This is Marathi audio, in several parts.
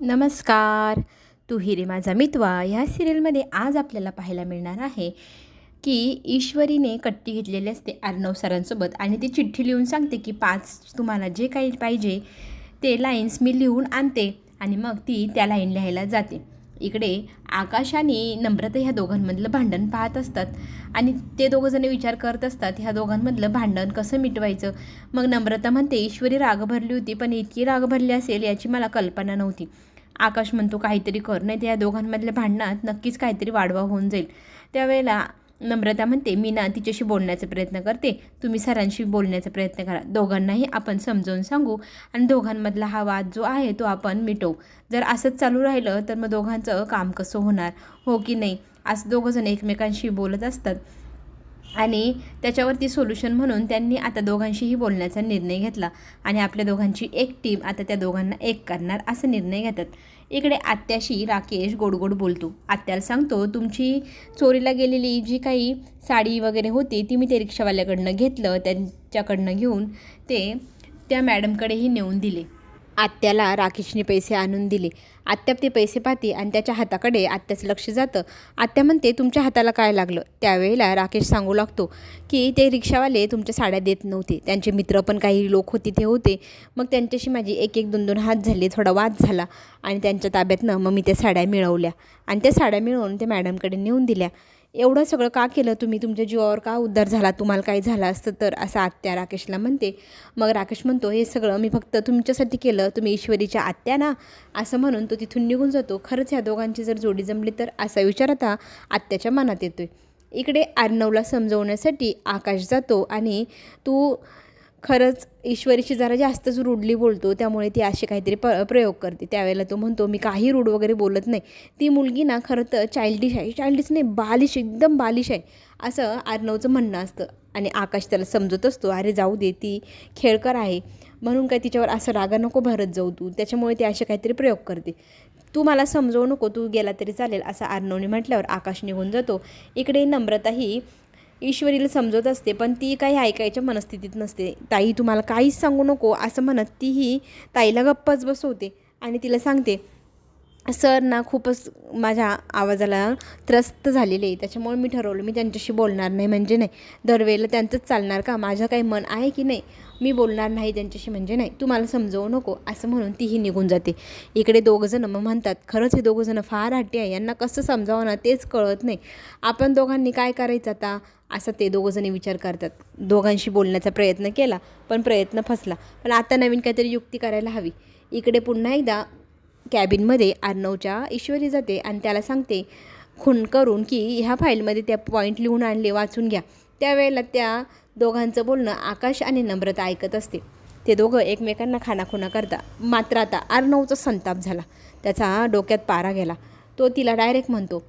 नमस्कार. तू हिरे माझा मितवा. ह्या सिरियलमध्ये आज आपल्याला पाहायला मिळणार आहे की ईश्वरीने कट्टी घेतलेली असते अर्णव सरांसोबत आणि ती चिठ्ठी लिहून सांगते की पाच तुम्हाला जे काही पाहिजे ते लाईन्स मी लिहून आणते आणि मग ती त्या लाईन लिहायला जाते. इकडे आकाश आणि नम्रता ह्या दोघांमधलं भांडण पाहत असतात. आणि ते दोघंजण विचार करत असतात ह्या दोघांमधलं भांडण कसं मिटवायचं? मग नम्रता म्हणते ईश्वरी राग भरली होती पण इतकी राग भरली असेल याची मला कल्पना नव्हती. आकाश म्हणतो काहीतरी कर नाही तर या दोघांमधल्या भांडणात नक्कीच काहीतरी वाढवा होऊन जाईल. त्यावेळेला नम्रता म्हणते मी ना तिच्याशी बोलण्याचा प्रयत्न करते. तुम्ही सरांशी बोलण्याचा प्रयत्न करा. दोघांनाही आपण समजावून सांगू आणि दोघांमधला हा वाद जो आहे तो आपण मिटवू. जर असंच चालू राहिलं तर मग दोघांचं काम कसं होणार? हो की नाही? असं दोघंजण एकमेकांशी बोलत असतात. आणि त्याच्यावरती सोल्युशन म्हणून त्यांनी आता दोघांशीही बोलण्याचा निर्णय घेतला. आणि आपल्या दोघांची एक टीम आता त्या दोघांना एक करणार असा निर्णय घेतात. इकडे आत्याशी राकेश गोड गोड बोलतो. आत्याला सांगतो तुमची चोरीला गेलेली जी काही साडी वगैरे होती ती मी ते रिक्षावाल्याकडनं घेतलं. त्यांच्याकडनं घेऊन ते त्या मॅडमकडेही नेऊन दिले. आत्याला राकेशने पैसे आणून दिले. आत्या ते पैसे पाहते आणि त्याच्या हाताकडे आत्याचं लक्ष जातं. आत्या म्हणते तुमच्या हाताला काय लागलं? त्यावेळेला राकेश सांगू लागतो की ते रिक्षावाले तुमच्या साड्या देत नव्हते. त्यांचे मित्र पण काही लोक होते ते होते. मग त्यांच्याशी माझी एक एक दोन दोन हात झाले थोडा वाद झाला आणि त्यांच्या ताब्यातनं मग मी त्या साड्या मिळवल्या आणि त्या साड्या मिळवून त्या मॅडमकडे नेऊन दिल्या. एवढं सगळं का केलं तुम्ही? तुमच्या जीवावर का उद्धार झाला? तुम्हाला काही झालं असतं तर? असं आत्या राकेशला म्हणते. मग राकेश म्हणतो हे सगळं मी फक्त तुमच्यासाठी केलं. तुम्ही ईश्वरीच्या आत्या ना? असं म्हणून तो तिथून निघून जातो. खरंच ह्या दोघांची जर जोडी जमली तर? असा विचार आता आत्याच्या मनात येतोय. इकडे अर्णवला समजवण्यासाठी आकाश जातो आणि तू खरंच ईश्वरीशी जरा जास्तच रूढली बोलतो त्यामुळे ती असे काहीतरी प प्रयोग करते. त्यावेळेला तो म्हणतो मी काही रूढ वगैरे बोलत नाही. ती मुलगी ना खरं तर चाइल्डिश आहे. चाइल्डिश नाही बालिश एकदम बालिश आहे असं आर्नवचं म्हणणं असतं. आणि आकाश त्याला समजत असतो अरे जाऊ दे ती खेळकर आहे. म्हणून काय तिच्यावर असं रागा नको भरत जाऊ तू. त्याच्यामुळे ती असे काहीतरी प्रयोग करते. तू मला समजवू नको तू गेला तरी चालेल असं आर्नवने म्हटल्यावर आकाश निघून जातो. इकडे नम्रताही ईश्वरीला समजत असते पण ती काही ऐकायच्या मनस्थितीत नसते. ताई तुम्हाला काहीच सांगू नको असं म्हणत तीही ताईला गप्पच बसवते आणि तिला सांगते सर ना खूपच माझ्या आवाजाला त्रस्त झालेले आहे. त्याच्यामुळे मी ठरवलं मी त्यांच्याशी बोलणार नाही. म्हणजे नाही दरवेळेला त्यांचंच चालणार का? माझं काही मन आहे की नाही? मी बोलणार नाही त्यांच्याशी म्हणजे नाही. तू मला समजवू नको असं म्हणून तीही निघून जाते. इकडे दोघंजणं मग म्हणतात खरंच हे दोघंजणं फार हट्टी आहे. यांना कसं समजावं ना तेच कळत नाही. आपण दोघांनी काय करायचं आता? असं ते दोघंजणी विचार करतात. दोघांशी बोलण्याचा प्रयत्न केला पण प्रयत्न फसला. पण आता नवीन काहीतरी युक्ती करायला हवी. इकडे पुन्हा एकदा कॅबिनमध्ये अर्णवच्या ईश्वरी जाते आणि त्याला सांगते खून करून की ह्या फाईलमध्ये त्या पॉईंट लिहून आणले वाचून घ्या. त्यावेळेला त्या दोघांचं बोलणं आकाश आणि नम्रता ऐकत असते. ते दोघं एकमेकांना खानाखुना करता. मात्र आता अर्णवचा संताप झाला. त्याचा डोक्यात पारा गेला. तो तिला डायरेक्ट म्हणतो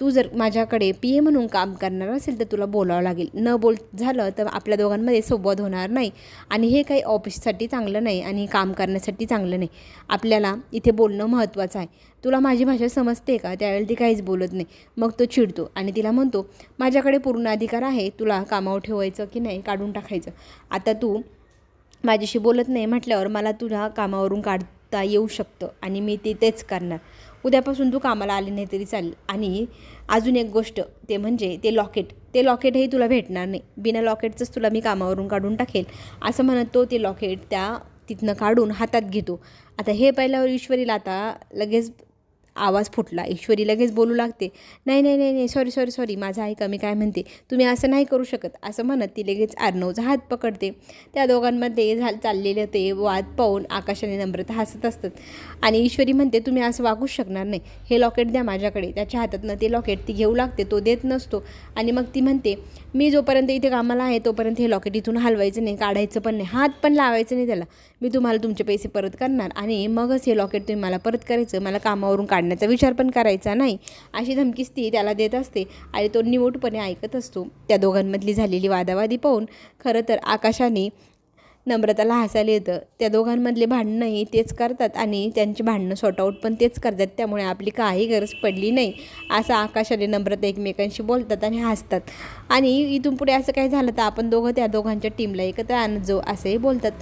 तू जर माझ्याकडे पी ए म्हणून काम करणार असेल तर तुला बोलावं लागेल. न बोल झालं तर आपल्या दोघांमध्ये संवाद होणार नाही. आणि हे काही ऑफिससाठी चांगलं नाही आणि काम करण्यासाठी चांगलं नाही. आपल्याला इथे बोलणं महत्त्वाचं आहे. तुला माझी भाषा समजते का? त्यावेळेला ती काहीच बोलत नाही. मग तो चिडतो आणि तिला म्हणतो माझ्याकडे पूर्ण अधिकार आहे. तुला कामावर ठेवायचं की नाही काढून टाकायचं. आता तू माझ्याशी बोलत नाही म्हटल्यावर मला तुझ्या कामावरून काढ काढता येऊ शकतं आणि मी ते तेच करणार. उद्यापासून तू कामाला आले नाही तरी चालेल. आणि अजून एक गोष्ट ते म्हणजे ते लॉकेट. ते लॉकेटही तुला भेटणार नाही. बिना लॉकेटचंच तुला मी कामावरून काढून टाकेल. असं म्हणत तो ते लॉकेट त्या तिथनं काढून हातात घेतो. आता हे पाहिल्यावर ईश्वरीला आता लगेच आवाज फुटला. ईश्वरी लगेच बोलू लागते नाही नाही नाही नाही सॉरी सॉरी सॉरी माझा ऐका मी काय म्हणते? तुम्ही असं नाही करू शकत. असं म्हणत ती लगेच अर्णवचा हात पकडते. त्या दोघांमध्ये झा चाललेले ते वाद पाहून आकाशाने नम्रता हसत असतात. आणि ईश्वरी म्हणते तुम्ही असं वागूच शकणार नाही. हे लॉकेट द्या माझ्याकडे. त्याच्या हातातनं ते लॉकेट ती घेऊ लागते. तो देत नसतो. आणि मग ती म्हणते मी जोपर्यंत इथे कामाला आहे तोपर्यंत हे लॉकेट इथून हलवायचं नाही काढायचं पण नाही. हात पण लावायचं नाही त्याला. मी तुम्हाला तुमचे पैसे परत करणार आणि मगच हे लॉकेट तुम्ही मला परत करायचं. मला कामावरून काढण्याचा विचार पण करायचा नाही. अशी धमकीच ती त्याला देत असते आणि तो निवटपणे ऐकत असतो. त्या दोघांमधली झालेली वादावादी पाहून खरं तर आकाशाने नम्रताला हसायला येतं. त्या दोघांमधले भांडणंही तेच करतात आणि त्यांची भांडणं सॉर्टआउट पण तेच करतात. त्यामुळे आपली काही गरज पडली नाही असं आकाश आणि नम्रता एकमेकांशी बोलतात आणि हसतात. आणि इथून पुढे असं काही झालं तर आपण दोघं त्या दोघांच्या टीमला एकत्र आणत जाऊ असंही बोलतात.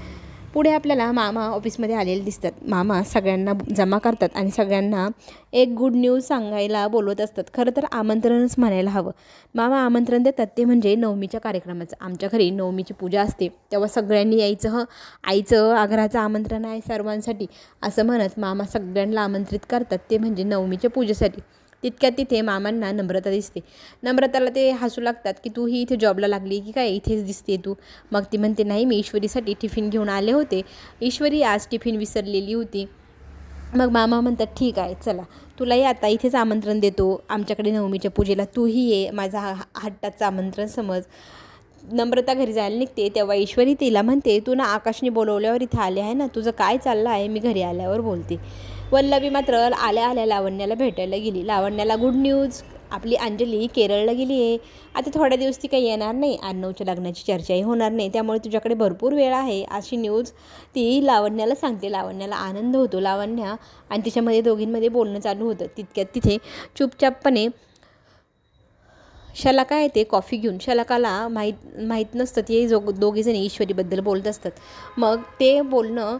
पुढे आपल्याला मामा ऑफिसमध्ये आलेले दिसतात. मामा सगळ्यांना जमा करतात आणि सगळ्यांना एक गुड न्यूज सांगायला बोलवत असतात. खरं तर आमंत्रणच म्हणायला हवं. मामा आमंत्रण देतात ते म्हणजे नवमीच्या कार्यक्रमाचं. आमच्या घरी नवमीची पूजा असते. तेव्हा सगळ्यांनी यायचं हं आईचं आग्रहाचं आमंत्रण आहे सर्वांसाठी. असं म्हणत मामा सगळ्यांना आमंत्रित करतात ते म्हणजे नवमीच्या पूजेसाठी. तितक्यात तिथे मामांना नम्रता दिसते. नम्रताला ते हसू लागतात की तू ही इथे जॉबला लागली की काय? इथेच दिसते तू. मग ती म्हणते नाही मी ईश्वरीसाठी टिफिन घेऊन आले होते. ईश्वरी आज टिफिन विसरलेली होती. मग मामा म्हणतात ठीक आहे चला. तुलाही आता इथेच आमंत्रण देतो. आमच्याकडे नवमीच्या पूजेला तूही ये. माझा हा हट्टाचं आमंत्रण समज. नम्रता घरी जायला निघते तेव्हा ईश्वरी तिला म्हणते तू ना आकाशने बोलवल्यावर इथं आले आहे ना तुझं काय चाललं आहे मी घरी आल्यावर बोलते. वल्लभी मात्र आल्या आल्या लावण्याला भेटायला गेली. लावण्याला गुड न्यूज आपली अंजली केरळला गेली आहे. आता थोड्या दिवस ती काही येणार नाही अर्णवच्या लग्नाची चर्चाही होणार नाही त्यामुळे तुझ्याकडे भरपूर वेळ आहे अशी न्यूज ती लावण्याला सांगते. लावण्याला आनंद होतो. लावण्या आणि तिच्यामध्ये दोघींमध्ये बोलणं चालू होतं. तितक्यात तिथे चुपचापपणे शलाका येते कॉफी घेऊन शलाकाला माहीत माहीत नसतं. ते जो दोघीजणी ईश्वरीबद्दल बोलत असतात. मग ते बोलणं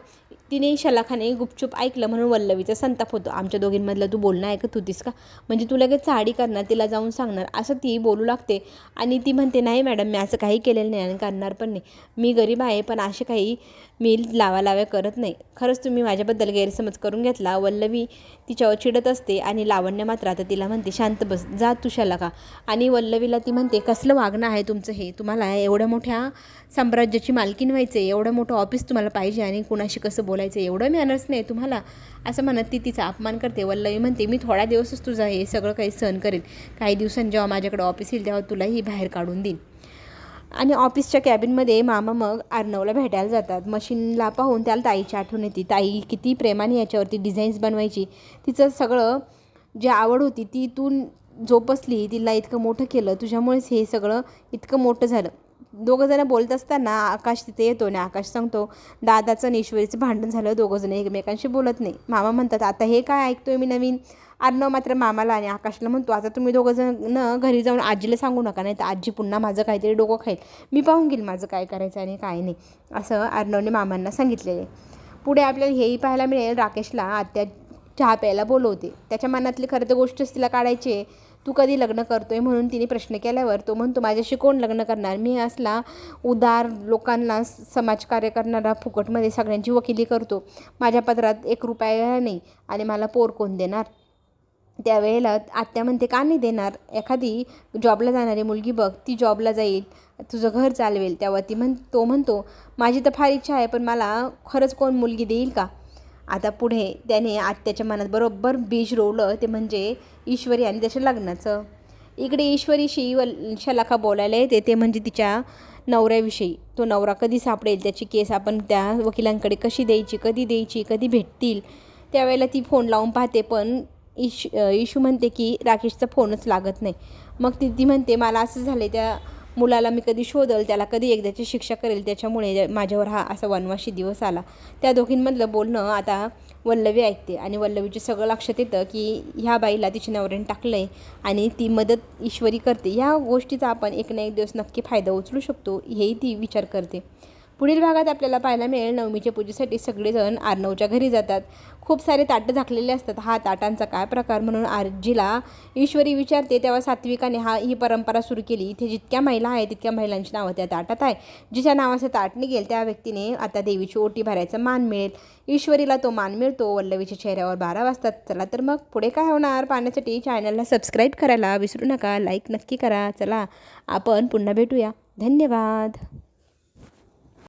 तिने शलाखाने गुपचूप ऐकलं म्हणून वल्लवीचा संताप होतो. आमच्या दोघींमधलं तू बोलणं ऐकत होतीस का? म्हणजे तू लगेच साडी करणार तिला जाऊन सांगणार असं ती बोलू लागते. आणि ती म्हणते नाही मॅडम मी असं काही केलेलं नाही आणि करणार पण नाही. मी गरीब आहे पण असे काही मी लावा लाव्या करत नाही. खरंच तुम्ही माझ्याबद्दल गैरसमज करून घेतला वल्लवी तिच्यावर चिडत असते आणि लावण्य मात्र आता तिला म्हणते शांत बस जा तू शलाखा आणि वल्लवीला ती म्हणते कसलं वागणं आहे तुमचं हे? तुम्हाला एवढ्या मोठ्या साम्राज्याची मालकीन व्हायचं आहे एवढं मोठं ऑफिस तुम्हाला पाहिजे आणि कुणाशी कसं बोलायचं एवढं मॅनर्स नाही तुम्हाला असं म्हणत ती तिचा अपमान करते वल्लवी म्हणते मी थोड्या दिवसच तुझं हे सगळं काही सहन करेन. काही दिवसांनी जेव्हा माझ्याकडे ऑफिस येईल तेव्हा तुलाही बाहेर काढून देईन. आणि ऑफिसच्या कॅबिनमध्ये मामा मग अर्णवला भेटायला जातात. मशीनला पाहून त्याला ताईची आठवण येते. ताई किती प्रेमाने याच्यावरती डिझाईन्स बनवायची. तिचं सगळं जी आवड होती ती तू जोपासली तिला इतकं मोठं केलं तुझ्यामुळेच हे सगळं इतकं मोठं झालं. दोघंजणं बोलत असताना आकाश तिथे येतो आणि आकाश सांगतो दादाचं आणि ईश्वरीचं भांडण झालं दोघंजणं एकमेकांशी बोलत नाही. मामा म्हणतात आता हे काय ऐकतोय मी नवीन? अर्णव मात्र मामाला आणि आकाशला म्हणतो आता तुम्ही दोघंजण घरी जाऊन आजीला सांगू नका नाही तर आजी पुन्हा माझं काहीतरी डोकं खाईल. मी पाहून घेईल माझं काय करायचं आणि काय नाही. असं अर्णवने मामांना सांगितलेलं आहे. पुढे आपल्याला हेही पाहायला मिळेल राकेशला आत्या चहा प्यायला बोलवते. त्याच्या मनातली खरं तर गोष्टच तिला काढायची आहे. तू कधी लग्न करतोय म्हणून तिने प्रश्न केल्यावर तो म्हणतो माझ्याशी कोण लग्न करणार? मी असला उदार लोकांना समाजकार्य करणारा फुकटमध्ये सगळ्यांची वकिली करतो. माझ्या पत्रात एक रुपया नाही आणि मला पोर कोण देणार? त्यावेळेला आत्या म्हणते का नाही देणार? एखादी जॉबला जाणारी मुलगी बघ ती जॉबला जाईल तुझं घर चालवेल. त्यावर ती म्हण तो म्हणतो माझी तर फार इच्छा आहे पण मला खरंच कोण मुलगी देईल का? आता पुढे त्याने आत्याच्या मनात बरोबर बीज रोवलं ते म्हणजे ईश्वरी आणि त्याच्या लग्नाचं. इकडे ईश्वरीशी व शलाखा बोलायला येते ते म्हणजे तिच्या नवऱ्याविषयी. तो नवरा कधी सापडेल त्याची केस आपण त्या वकिलांकडे कशी द्यायची कधी द्यायची कधी भेटतील? त्यावेळेला ती फोन लावून पाहते पण इश इशू म्हणते की राकेशचा फोनच लागत नाही. मग ती ती म्हणते मला असं झालं आहे त्या मुलाला मी कधी शोधल त्याला कधी एकदाची शिक्षा करेल त्याच्यामुळे माझ्यावर हा असा वनवाशी दिवस आला. त्या दोघींमधलं बोलणं आता वल्लवी ऐकते आणि वल्लवीचे सगळं लक्षात येतं की ह्या बाईला तिच्या नवऱ्याने टाकलं आहे आणि ती मदत ईश्वरी करते. ह्या गोष्टीचा आपण एक ना एक दिवस नक्की फायदा उचलू शकतो हेही ती विचार करते. पुढील भागात आपल्याला पाहायला मिळेल नवमीच्या पूजेसाठी सगळेजण आर्नवच्या घरी जातात. खूप सारे ताटं झाकलेले असतात. हा ताटांचा काय प्रकार म्हणून आरजीला ईश्वरी विचारते. तेव्हा सात्विकाने हा ही परंपरा सुरू केली. इथे जितक्या महिला आहेत तितक्या महिलांची नावं त्या ताटात आहे जिच्या नावाचं ताट निघेल त्या व्यक्तीने आता देवीची ओटी भरायचा मान मिळेल. ईश्वरीला तो मान मिळतो. वल्लवीच्या चेहऱ्यावर बारा वाजतात. चला तर मग पुढे काय होणार? पाहण्यासाठी चॅनलला सबस्क्राईब करायला विसरू नका. लाईक नक्की करा. चला आपण पुन्हा भेटूया. धन्यवाद.